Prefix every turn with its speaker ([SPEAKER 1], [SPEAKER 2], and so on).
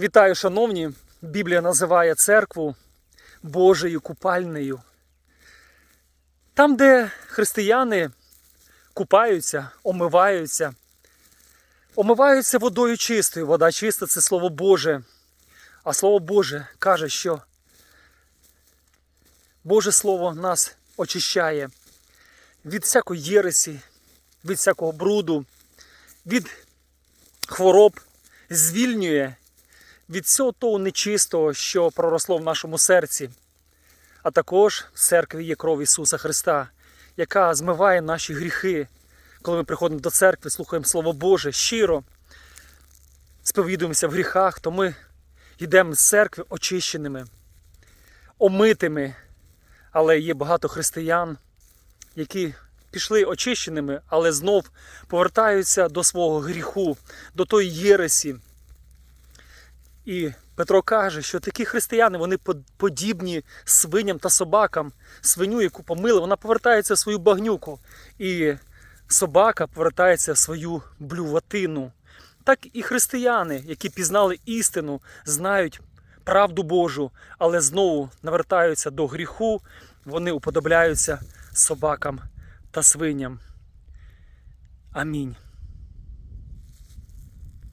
[SPEAKER 1] Вітаю, шановні! Біблія називає церкву Божою купальнею. Там, де християни купаються, омиваються, омиваються водою чистою. Вода чиста це Слово Боже. А Слово Боже каже, що Боже Слово нас очищає від всякої єресі, від всякого бруду, від хвороб, звільнює від всього того нечистого, що проросло в нашому серці. А також в церкві є кров Ісуса Христа, яка змиває наші гріхи. Коли ми приходимо до церкви, слухаємо Слово Боже щиро, сповідуємося в гріхах, то ми йдемо з церкви очищеними, омитими. Але є багато християн, які пішли очищеними, але знов повертаються до свого гріху, до тої єресі. І Петро каже, що такі християни вони подібні свиням та собакам. Свиню, яку помили, вона повертається в свою багнюку. І собака повертається в свою блюватину. Так і християни, які пізнали істину, знають правду Божу, але знову навертаються до гріху, вони уподобляються собакам та свиням. Амінь.